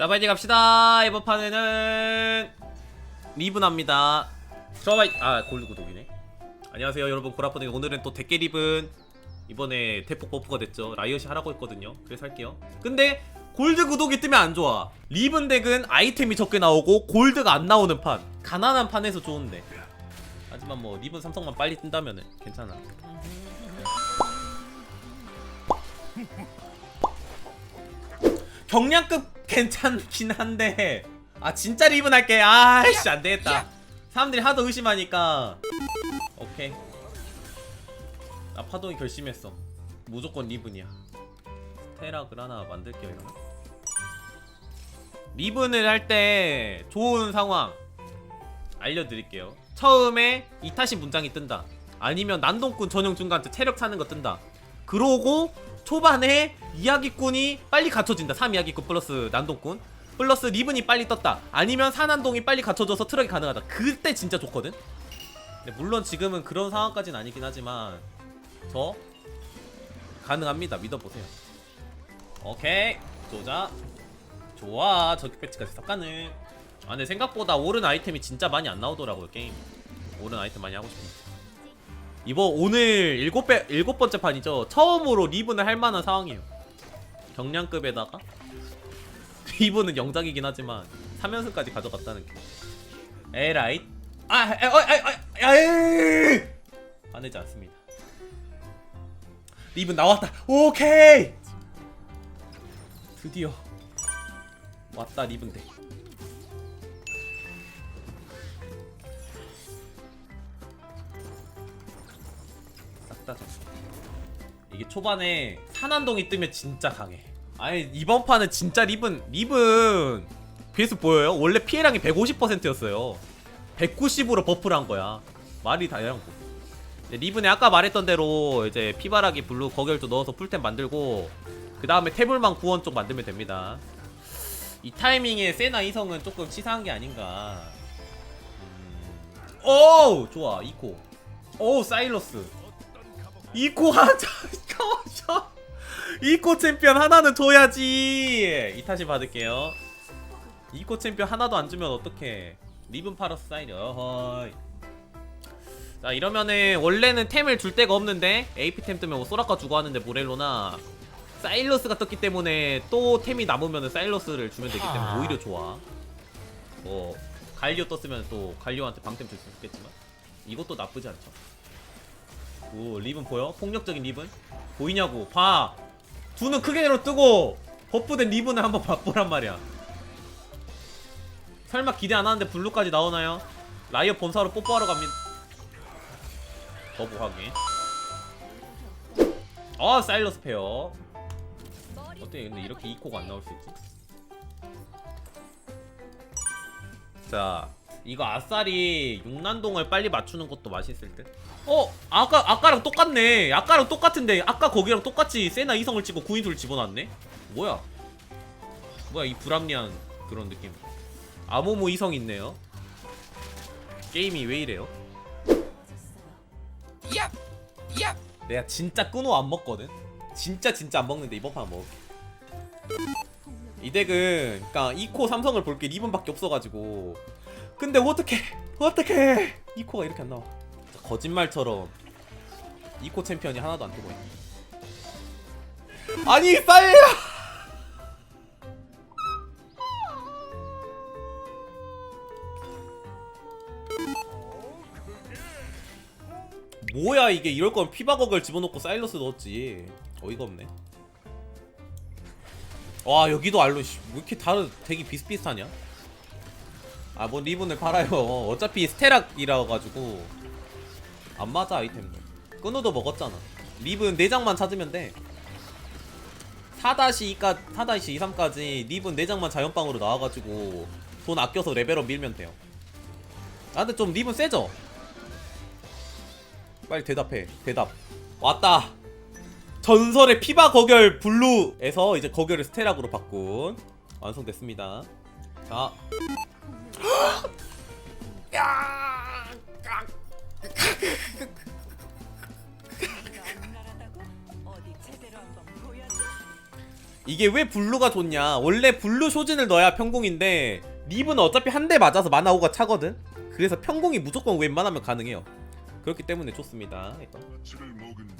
자 파이팅 갑시다. 이번 판에는 리븐합니다. 저바이 아 골드 구독이네. 안녕하세요 여러분. 고라프네 오늘은 또 대깨 리븐. 이번에 대폭 버프가 됐죠. 라이엇이 하라고 했거든요. 그래서 할게요. 근데 골드 구독이 뜨면 안 좋아. 리븐 덱은 아이템이 적게 나오고 골드가 안 나오는 판. 가난한 판에서 좋은데. 하지만 뭐 리븐 삼성만 빨리 뜬다면은 괜찮아. 경량급 괜찮긴 한데. 아 진짜 리븐 할게. 아이씨 안되겠다. 사람들이 하도 의심하니까. 오케이. 나 파동이 결심했어. 무조건 리븐이야. 테락을 하나 만들게요 이러면. 리븐을 할 때 좋은 상황 알려드릴게요. 처음에 이타신 문장이 뜬다. 아니면 난동꾼 전용 중간한테 체력 차는 거 뜬다. 그러고 초반에 이야기꾼이 빨리 갖춰진다. 3이야기꾼 플러스 난동꾼. 플러스 리븐이 빨리 떴다. 아니면 산한동이 빨리 갖춰져서 트럭이 가능하다. 그때 진짜 좋거든? 물론 지금은 그런 상황까지는 아니긴 하지만 저 가능합니다. 믿어보세요. 오케이. 조자. 좋아. 저격 배치까지 다 가능 아 근데 생각보다 오른 아이템이 진짜 많이 안 나오더라고요 게임. 오른 아이템 많이 하고 싶은데 이번 오늘 일곱 배 일곱 번째 판이죠 처음으로 리븐을 할 만한 상황이에요 경량급에다가 리븐은 영작이긴 하지만 3연승까지 가져갔다는 게 에라이 아, 에, 어, 에, 어, 에이! 화내지 않습니다. 리븐 나왔다. 오케이. 드디어 왔다 리븐 대. 이게 초반에 산한동이 뜨면 진짜 강해. 아니 이번 판은 진짜 리븐 리븐 BS 보여요? 원래 피해량이 150%였어요. 190으로 버프를 한 거야. 말이 거. 리븐에 아까 말했던 대로 이제 피바라기 블루 거결도 넣어서 풀템 만들고 그 다음에 태블망 구원 쪽 만들면 됩니다. 이 타이밍에 세나 이성은 조금 치사한 게 아닌가. 음... 오 좋아 이코. 오 사일러스. 이코 하자. 이코 챔피언 하나는 줘야지. 이타시 받을게요. 이코 챔피언 하나도 안 주면 어떡해. 리븐 파러스 사이드 어허이 자 이러면은 원래는 템을 줄 데가 없는데 AP템 뜨면 뭐 소라카 주고 하는데 모렐로나 사일러스가 떴기 때문에 또 템이 남으면은 사일러스를 주면 되기 때문에 오히려 좋아 뭐 갈리오 떴으면 또 갈리오한테 방템 줄 수 있겠지만 이것도 나쁘지 않죠 오 리븐 보여? 폭력적인 리븐? 보이냐고 봐 두는 크게 내로 뜨고 버프된 리븐을 한번 맛보란 말이야 설마 기대 안 하는데 블루까지 나오나요? 라이어 본사로 뽀뽀하러 갑니다. 거부 확인. 아 사일러스 페어. 어때 근데 이렇게 이코가 안 나올 수 있지? 자 이거 아싸리 육난동을 빨리 맞추는 것도 맛있을 듯. 어 아까 아까랑 똑같네. 아까랑 똑같은데 아까 거기랑 똑같이 세나 이성을 찍고 구인수를 집어놨네. 뭐야? 뭐야 이 불합리한 그런 느낌. 아모모 이성 있네요. 게임이 왜 이래요? 내가 진짜 끊어 안 먹거든. 진짜 진짜 안 먹는데 이번 판 먹을게. 이 덱은 그러니까 2코 삼성을 볼 게 리븐밖에 없어가지고. 근데 어떻게 어떻게 2코가 이렇게 안 나와? 거짓말처럼 2코 챔피언이 하나도 안 뜨고 있네. 아니 싸이야! 뭐야 이게 이럴 거면 피바거글 집어넣고 사일러스 넣었지 어이가 없네 와 여기도 알로 씨, 왜 이렇게 다른 되게 비슷비슷하냐 아 뭐 리본을 팔아요 어차피 스테락이라 가지고 안 맞아 아이템도 끊어도 먹었잖아 리븐 4장만 찾으면 돼 4-2까 4-23까지 리븐 4장만 자연빵으로 나와가지고 돈 아껴서 레벨업 밀면 돼요 아 근데 좀 리븐 세죠? 빨리 대답해. 대답. 왔다. 전설의 피바 거결 블루에서 이제 거결을 스테락으로 바꾼 완성됐습니다. 자. 야! 이게 왜 블루가 좋냐? 원래 블루 쇼진을 넣어야 평공인데 립은 어차피 한 대 맞아서 마나오가 차거든? 그래서 평공이 무조건 웬만하면 가능해요. 그렇기 때문에 좋습니다. 이거.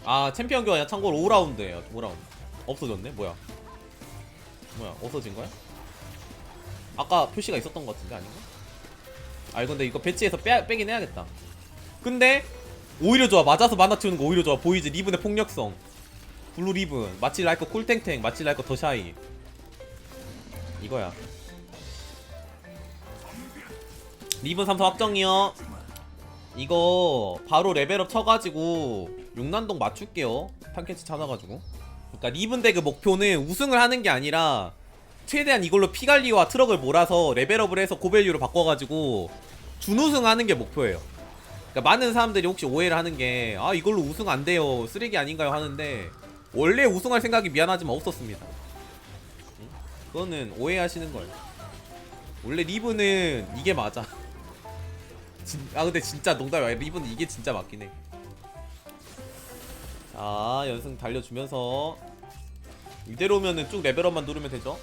아 챔피언 교환이야 참고로 5라운드에요. 5라운드. 없어졌네? 뭐야? 뭐야? 없어진 거야? 아까 표시가 있었던 것 같은데 아닌가? 아 근데 이거 배치해서 빼, 빼긴 해야겠다. 근데 오히려 좋아. 맞아서 만화 치우는 거 오히려 좋아. 보이지? 리븐의 폭력성. 블루 리븐. 마치 라이커 쿨탱탱 마치 라이커 더 샤이. 이거야. 리븐 3성 확정이요. 이거 바로 레벨업 쳐가지고 용난동 맞출게요. 탐캐치 찾아가지고. 그러니까 리븐 대그 목표는 우승을 하는 게 아니라 최대한 이걸로 피갈리와 트럭을 몰아서 레벨업을 해서 고밸류로 바꿔가지고 준우승 하는 게 목표예요. 그러니까 많은 사람들이 혹시 오해를 하는 게 아 이걸로 우승 안 돼요. 쓰레기 아닌가요? 하는데 원래 우승할 생각이 미안하지만 없었습니다. 응? 그거는 오해하시는 거예요. 원래 리븐은 이게 맞아. 진, 아 근데 진짜 농담이 아니라 리븐은 이게 진짜 맞긴 해. 자, 연승 달려주면서 이대로면은 쭉 레벨업만 누르면 되죠.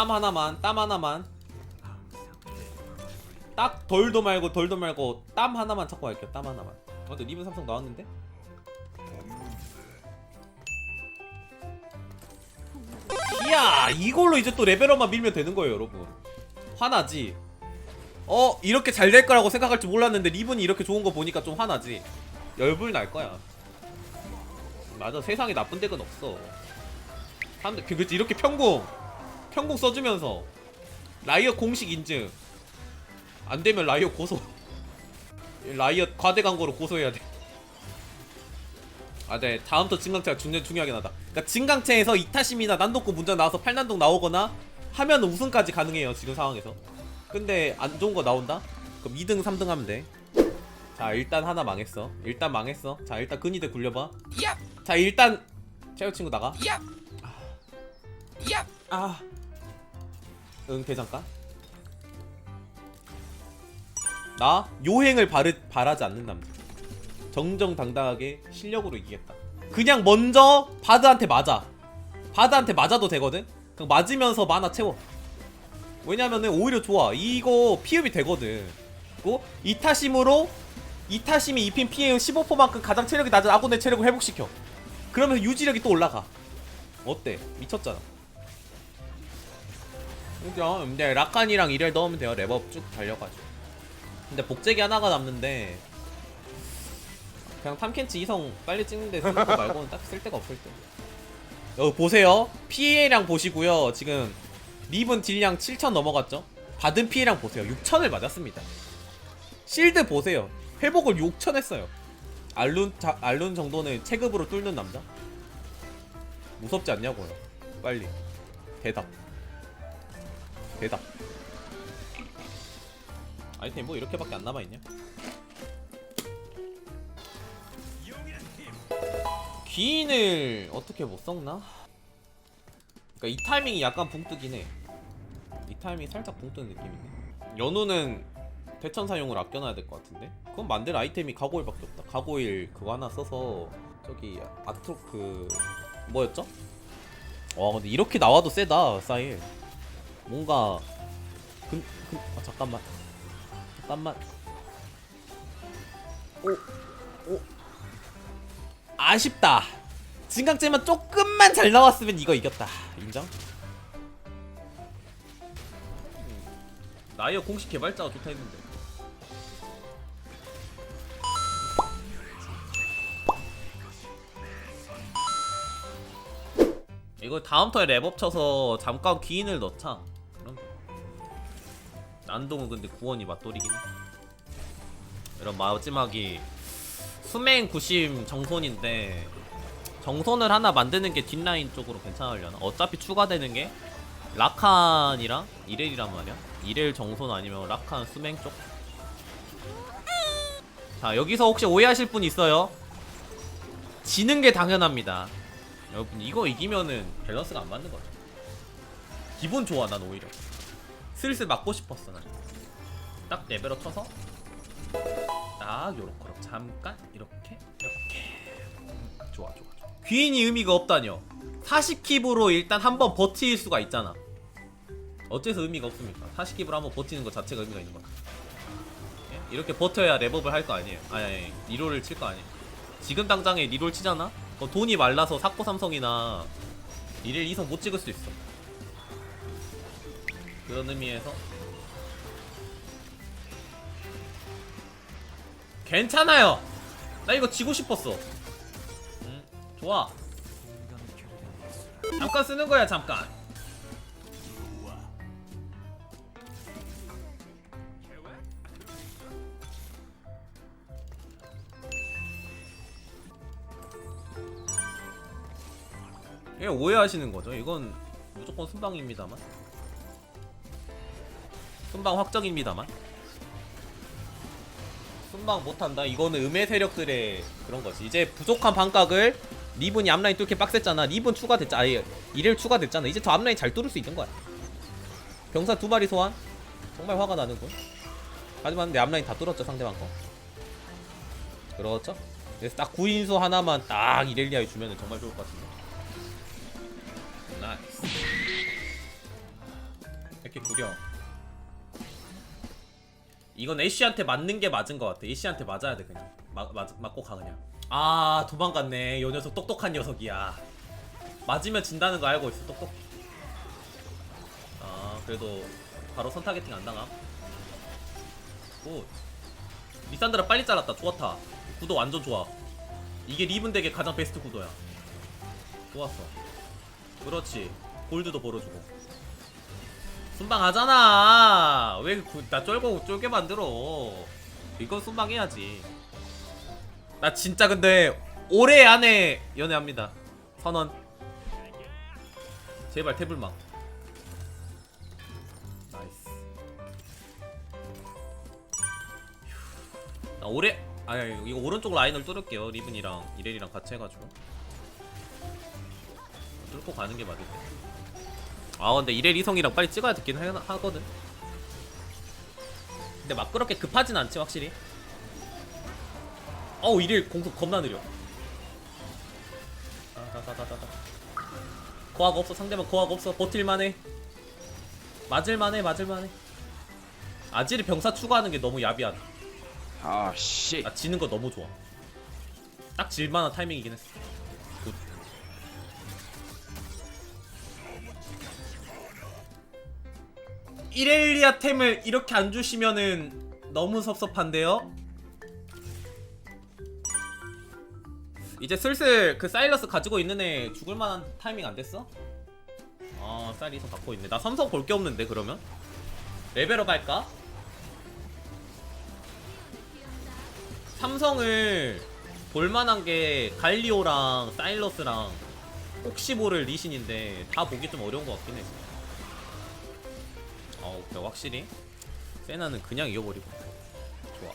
땀 하나만, 땀 하나만. 딱 덜도 말고 덜도 말고 땀 하나만 찾고 갈게요. 땀 하나만. 어, 근데 리븐 삼성 나왔는데? 이야 이걸로 이제 또 레벨업만 밀면 되는 거예요 여러분 화나지 어 이렇게 잘 될 거라고 생각할 줄 몰랐는데 리븐이 이렇게 좋은 거 보니까 좀 화나지 열불 날 거야 맞아 세상에 나쁜 데는 없어 사람들 그- 그치 이렇게 평공 평공 써주면서 라이엇 공식 인증 안 되면 라이엇 고소 라이엇 과대 광고로 고소해야 돼 아, 네. 다음부터 진강체가 중요, 중요하긴 하다. 그러니까 진강체에서 이타심이나 난독고 문제 나와서 팔난독 나오거나 하면 우승까지 가능해요, 지금 상황에서. 근데 안 좋은 거 나온다? 그럼 2등, 3등 하면 돼. 자, 일단 하나 망했어. 일단 망했어. 자, 일단 근이대 굴려봐. 자, 일단 체육 친구 나가. 아. 응, 대장가. 나 요행을 바르, 바라지 않는 남자. 정정당당하게 실력으로 이기겠다. 그냥 먼저 바드한테 맞아. 바드한테 맞아도 되거든. 그냥 맞으면서 만화 채워. 왜냐면은 오히려 좋아. 이거 피흡이 되거든. 그리고 이타심으로 이타심이 입힌 피해 15%만큼 가장 체력이 낮은 아군의 체력을 회복시켜. 그러면서 유지력이 또 올라가. 어때? 미쳤잖아. 그죠? 근데 라칸이랑 이를 넣으면 돼요. 랩업 쭉 달려가지고. 근데 복제기 하나가 남는데 그냥 탐켄치 이성 빨리 찍는데 쓰는 거 말고는 딱 쓸 데가 없을 때. 여기 보세요. 피해량 보시고요. 지금 립은 딜량 7천 넘어갔죠? 받은 피해량 보세요. 6천을 맞았습니다. 실드 보세요. 회복을 6천 했어요. 알룬 자, 알룬 정도는 체급으로 뚫는 남자? 무섭지 않냐고요. 빨리 대답. 대답. 아이템 뭐 이렇게밖에 안 남아 있냐? 귀인을 어떻게 못 섞나? 그러니까 이 타이밍이 약간 붕 뜨긴 해. 이 타이밍이 살짝 붕 뜨는 느낌이네. 연우는 대천 사용을 아껴놔야 될 것 같은데? 그건 만들 아이템이 가고일밖에 없다. 가고일 그거 하나 써서 저기 아트로 그 뭐였죠? 와 근데 이렇게 나와도 세다 사일. 뭔가 근, 근, 아 잠깐만. 잠깐만. 오, 오. 아쉽다. 진강제만 조금만 잘 나왔으면 이거 이겼다. 인정? 나이어 공식 개발자가 좋다 했는데. 이거 다음 턴에 랩업 쳐서 잠깐 귀인을 넣자 난동은 근데 구원이 맞돌이긴 해 이런 마지막이 수맹 구심 정손인데 정손을 하나 만드는 게 뒷라인 쪽으로 괜찮으려나? 어차피 추가되는 게 라칸이랑 이렐이란 말이야 이렐 정손 아니면 라칸 수맹 쪽? 자 여기서 혹시 오해하실 분 있어요? 지는 게 당연합니다 여러분 이거 이기면은 밸런스가 안 맞는 거죠 기분 좋아 난 오히려 슬슬 맞고 싶었어 난딱 레벨업 쳐서 딱 요렇게 잠깐 이렇게 이렇게. 음, 좋아 좋아 좋아. 귀인이 의미가 없다뇨 40킵으로 일단 한번 버틸 수가 있잖아. 어째서 의미가 없습니까? 40킵으로 한번 버티는 것 자체가 의미가 있는 거야 예? 이렇게 버텨야 랩업을 할 거 아니에요. 아니 아니 리롤을 칠 거 아니에요. 지금 당장에 리롤 치잖아? 돈이 말라서 사코 삼성이나 1일 2성 못 찍을 수 있어 그런 의미에서 괜찮아요. 나 이거 지고 싶었어. 음, 좋아. 잠깐 쓰는 거야, 잠깐. 예, 오해하시는 거죠. 이건 무조건 순방입니다만. 순방 확정입니다만. 순방 못한다. 이거는 음의 세력들의 그런 거지. 이제 부족한 반각을 리븐이 앞라인 뚫기 빡셌잖아. 리븐 추가됐잖아. 아예 일일 추가됐잖아. 이제 더 앞라인 잘 뚫을 수 있는 거야. 병사 두 마리 소환. 정말 화가 나는군. 하지만 내 앞라인 다 뚫었죠 상대방 거. 그렇죠. 그래서 딱 구인수 하나만 딱 이렐리아에 주면은 정말 좋을 것 같은데. 나이스. 이렇게 구려. 이건 애쉬한테 맞는 게 맞은 것 같아. 애쉬한테 맞아야 돼 그냥. 맞, 맞, 맞고 가 그냥. 아 도망갔네. 요 녀석 똑똑한 녀석이야. 맞으면 진다는 거 알고 있어. 똑똑. 아 그래도 바로 선 타겟팅 안 당함. 굿. 리산드라 빨리 잘랐다. 좋았다. 구도 완전 좋아. 이게 리븐 덱의 가장 베스트 구도야. 좋았어. 그렇지. 골드도 벌어주고. 순방하잖아. 왜 나 쫄고 쫄게 만들어? 이건 순방해야지. 나 진짜 근데 올해 안에 연애합니다. 선언. 제발 태블망. 나이스. 휴. 나 올해 아니 이거 오른쪽 라인을 뚫을게요. 리븐이랑 이렐이랑 같이 해가지고. 뚫고 가는 게 맞을 때. 아 근데 이래 리성이랑 빨리 찍어야 듣긴 하, 하거든. 근데 막 그렇게 급하진 않지 확실히. 어우 이래 공속 겁나 느려. 다다다다다. 고학 없어 상대방 고학 없어. 버틸만해. 맞을만해 맞을만해. 아질이 병사 추가하는 게 너무 야비하다. 아 씨. 나 지는 거 너무 좋아. 딱 질만한 타이밍이긴 했어 이렐리아 템을 이렇게 안 주시면은 너무 섭섭한데요? 이제 슬슬 그 사일러스 가지고 있는 애 죽을 만한 타이밍 안 됐어? 아, 사일리서 갖고 있네. 나 삼성 볼 게 없는데 그러면? 레벨업 할까? 삼성을 볼만한 게 갈리오랑 사일러스랑 혹시 모를 리신인데 다 보기 좀 어려운 것 같긴 해. 어, 오케이 확실히 세나는 그냥 이겨버리고 좋아.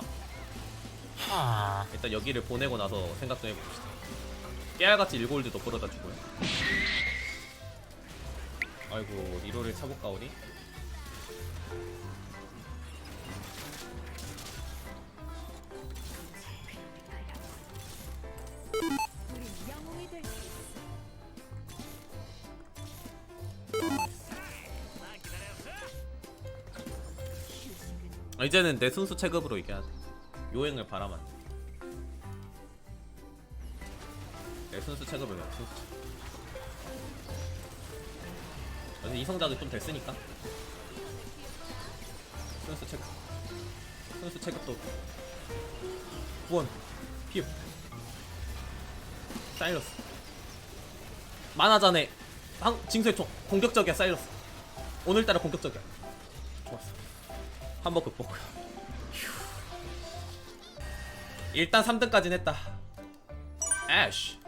일단 여기를 보내고 나서 생각 좀 해봅시다. 깨알같이 1골드도 끌어다 주고요. 아이고 리로를 차볼까? 우리 이제는 내 순수 체급으로 이겨야 돼. 요행을 바라만. 내 순수 체급을 내 순수 체급. 근데 이 성작이 좀 됐으니까. 순수 체급. 순수 체급도 구원 피읍 사이러스 만화전에 방 징수의 총 공격적이야 사이러스 오늘따라 공격적이야 한 번 극복. 휴. 일단 3등까지는 했다. 애쉬.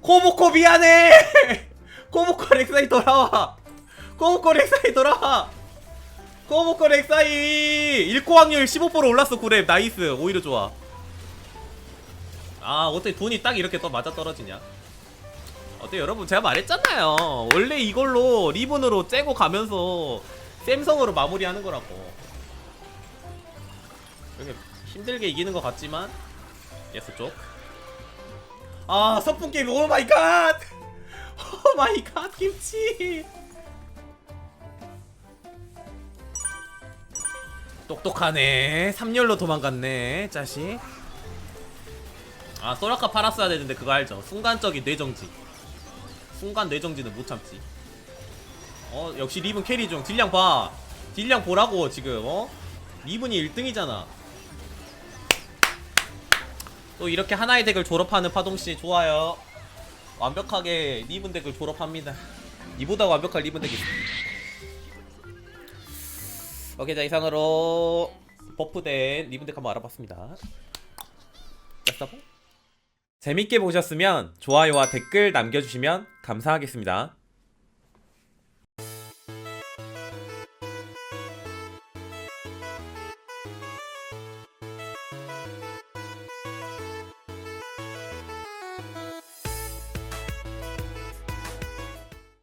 코모코 미안해. 코모코 렉사이 돌아와. 코모코 렉사이 돌아와. 꼬모꺼 렉사이. 일코 확률 15% 올랐어 9렙. 나이스. 오히려 좋아. 아 어떻게 돈이 딱 이렇게 또 맞아 떨어지냐? 어때 여러분? 제가 말했잖아요. 원래 이걸로 리본으로 째고 가면서 샘성으로 마무리하는 거라고. 이렇게 힘들게 이기는 것 같지만 예스 쪽아 서풍 게임. 오 마이 갓! 오 마이 갓 김치 똑똑하네. 3열로 도망갔네 짜식. 아 소라카 팔았어야 되는데 그거 알죠? 순간적인 뇌정지. 순간 뇌정지는 못 참지. 어 역시 리븐 캐리 중 딜량 봐. 딜량 보라고 지금 어? 리븐이 1등이잖아. 또 이렇게 하나의 덱을 졸업하는 파동씨 좋아요. 완벽하게 리븐 덱을 졸업합니다. 이보다 완벽한 리븐 덱이 있어 오케이 자 이상으로 버프된 리븐 덱 한번 알아봤습니다. 재밌게 보셨으면 좋아요와 댓글 남겨주시면 감사하겠습니다